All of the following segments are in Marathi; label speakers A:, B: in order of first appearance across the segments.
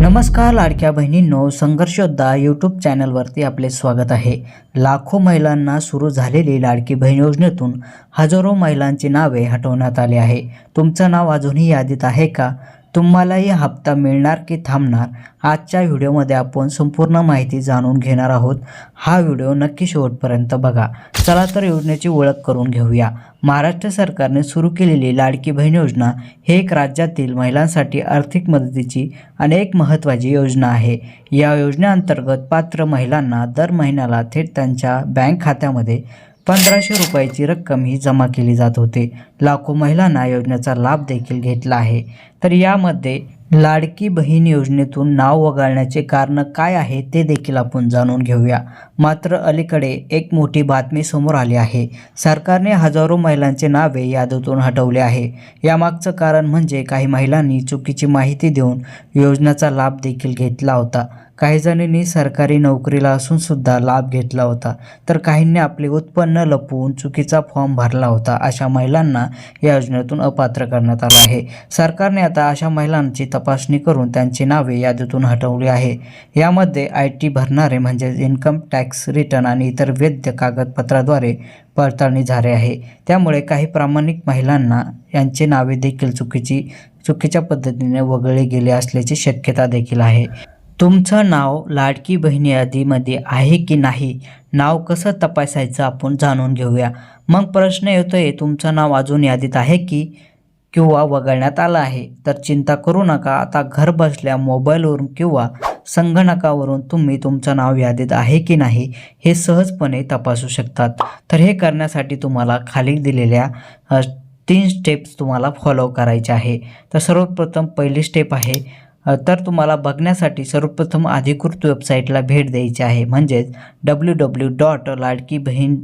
A: नमस्कार लाडक्या बहिणींनो. संघर्षोद्धा यूट्यूब चॅनलवरती आपले स्वागत आहे. लाखो महिलांना सुरू झालेली लाडकी बहीण योजनेतून हजारो महिलांची नावे हटवण्यात आली आहे. तुमचं नाव अजूनही यादीत आहे का? तुम्हालाही हप्ता मिळणार की थांबणार आजच्या व्हिडिओमध्ये आपण संपूर्ण माहिती जाणून घेणार आहोत. हा व्हिडिओ नक्की शेवटपर्यंत बघा. चला तर योजनेची ओळख करून घेऊया. महाराष्ट्र सरकारने सुरू केलेली लाडकी बहीण योजना हे एक राज्यातील महिलांसाठी आर्थिक मदतीची अनेक महत्त्वाची योजना आहे. या योजनेअंतर्गत पात्र महिलांना दर महिन्याला थेट त्यांच्या बँक खात्यामध्ये पंधराशे रुपयाची रक्कम ही जमा केली जात होते. लाखो महिलांना योजनेचा लाभ देखील घेतला आहे. तर यामध्ये लाडकी बहीण योजनेतून नाव वगळण्याचे कारण काय आहे ते देखील आपण जाणून घेऊया. मात्र अलीकडे एक मोठी बातमी समोर आली आहे. सरकारने हजारो महिलांचे नावे यादीतून हटवले आहे. यामागचं कारण म्हणजे काही महिलांनी चुकीची माहिती देऊन योजनेचा लाभ देखील घेतला होता. काही जणींनी सरकारी नोकरीला असून सुद्धा लाभ घेतला होता. तर काहींनी आपले उत्पन्न लपवून चुकीचा फॉर्म भरला होता अशा महिलांना या योजनेतून अपात्र करण्यात आलं आहे. सरकारने आता अशा महिलांची तपासणी करून त्यांची नावे यादीतून हटवली आहे. यामध्ये आय टी भरणारे म्हणजेच इन्कम टॅक्स रिटर्न आणि इतर वैध कागदपत्राद्वारे पडताळणी झाली आहे. त्यामुळे काही प्रामाणिक महिलांना यांची नावे देखील चुकीची चुकीच्या पद्धतीने वगळली गेली असल्याची शक्यता देखील आहे. तुमचं नाव लाडकी बहिणी यादीमध्ये आहे की नाही? नाव कसं तपासायचं आपण जाणून घेऊया. मग प्रश्न येतोय तुमचं नाव अजून यादीत आहे की किंवा वगळण्यात आलं आहे. तर चिंता करू नका. आता घर बसल्या मोबाईलवरून किंवा संगणकावरून तुम्ही तुमचं नाव यादीत आहे की नाही हे सहजपणे तपासू शकतात. तर हे करण्यासाठी तुम्हाला खाली दिलेल्या तीन स्टेप्स तुम्हाला फॉलो करायचे आहे. तर सर्वप्रथम पहिली स्टेप आहे तर तुम्हाला बघण्यासाठी सर्वप्रथम अधिकृत वेबसाईटला भेट द्यायची आहे. म्हणजेच W W dot Ladki Bahin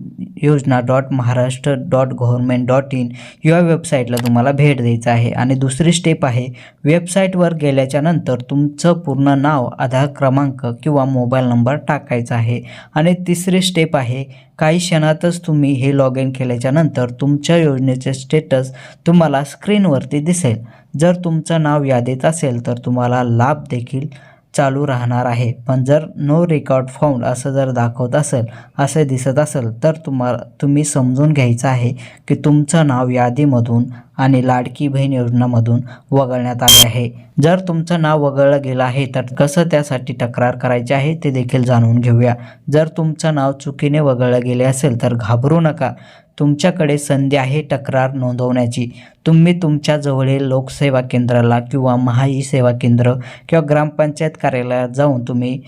A: Yojana dot Maharashtra dot government dot in या वेबसाईटला तुम्हाला भेट द्यायचं आहे. आणि दुसरी स्टेप आहे वेबसाईटवर गेल्याच्यानंतर तुमचं पूर्ण नाव आधार क्रमांक किंवा मोबाईल नंबर टाकायचा आहे. आणि तिसरी स्टेप आहे काही क्षणातच तुम्ही हे लॉग इन केल्याच्यानंतर तुमच्या योजनेचे स्टेटस तुम्हाला स्क्रीनवरती दिसेल. जर तुमचं नाव यादीत असेल तर तुम्हाला लाभ देखील चालू राहणार आहे. पण जर नो रेकॉर्ड फाउंड असं जर दाखवत असेल असे दिसत असेल तर तुम्हाला तुम्ही समजून घ्यायचं आहे की तुमचं नाव यादीमधून आणि लाडकी बहीण योजनामधून वगळण्यात आले आहे. जर तुमचं नाव वगळलं गेलं आहे तर कसं त्यासाठी तक्रार करायची आहे ते देखील जाणून घेऊया. जर तुमचं नाव चुकीने वगळलं गेले असेल तर घाबरू नका. तुमच्याकडे संधी आहे तक्रार नोंदवण्याची. तुम्ही तुमच्या जवळील लोकसेवा केंद्राला किंवा महाई सेवा केंद्र किंवा ग्रामपंचायत कार्यालयात जाऊन तुम्ही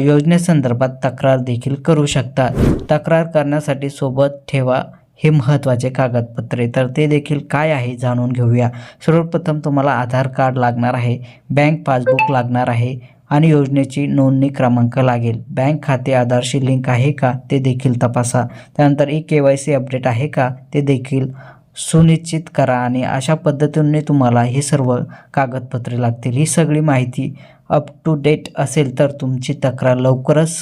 A: योजनेसंदर्भात तक्रार देखील करू शकता. तक्रार करण्यासाठी सोबत ठेवा. हे महत्त्वाचे कागदपत्रे तर ते देखील काय आहे जाणून घेऊया. सर्वप्रथम तुम्हाला आधार कार्ड लागणार आहे बँक पासबुक लागणार आहे आणि योजनेची नोंदणी क्रमांक लागेल. बँक खाते आधारशी लिंक आहे का ते देखील तपासा. त्यानंतर E K Y C update आहे का ते देखील सुनिश्चित करा आणि अशा पद्धतीने तुम्हाला ही सर्व कागदपत्रे लागतील. ही सगळी माहिती अप टू डेट असेल तर तुमची तक्रार लवकरच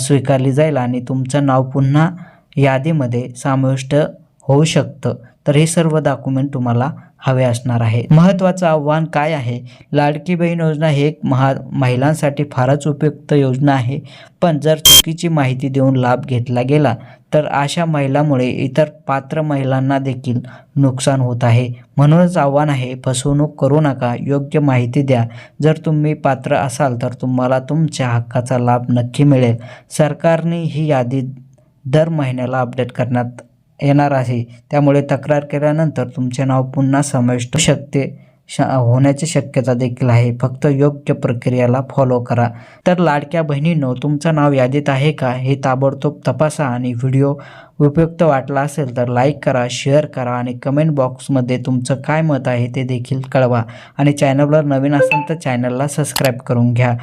A: स्वीकारली जाईल आणि तुमचं नाव पुन्हा यादीमध्ये समाविष्ट होऊ शकतं. तर हे सर्व डॉक्युमेंट तुम्हाला हवे असणार आहे. महत्त्वाचं आव्हान काय आहे? लाडकी बहीण योजना ही एक महा महिलांसाठी फारच उपयुक्त योजना आहे. पण जर चुकीची माहिती देऊन लाभ घेतला गेला तर अशा महिलामुळे इतर पात्र महिलांना देखील नुकसान होत आहे. म्हणूनच आव्हान आहे फसवणूक करू नका योग्य माहिती द्या. जर तुम्ही पात्र असाल तर तुम्हाला तुमच्या हक्काचा लाभ नक्की मिळेल. सरकारने ही यादी दर महिन्याला अपडेट करण्यात येणार आहे. त्यामुळे तक्रार केल्यानंतर तुमचे नाव पुन्हा समाविष्ट शकते श होण्याची शक्यता देखील आहे. फक्त योग्य प्रक्रियाला फॉलो करा. तर लाडक्या बहिणींनो तुमचं नाव यादीत आहे का? हे ताबडतोब तपासा आणि व्हिडिओ उपयुक्त वाटला असेल तर लाईक करा शेअर करा आणि कमेंट बॉक्समध्ये तुमचं काय मत आहे ते देखील कळवा. आणि चॅनलवर नवीन असेल तर चॅनलला सबस्क्राईब करून घ्या.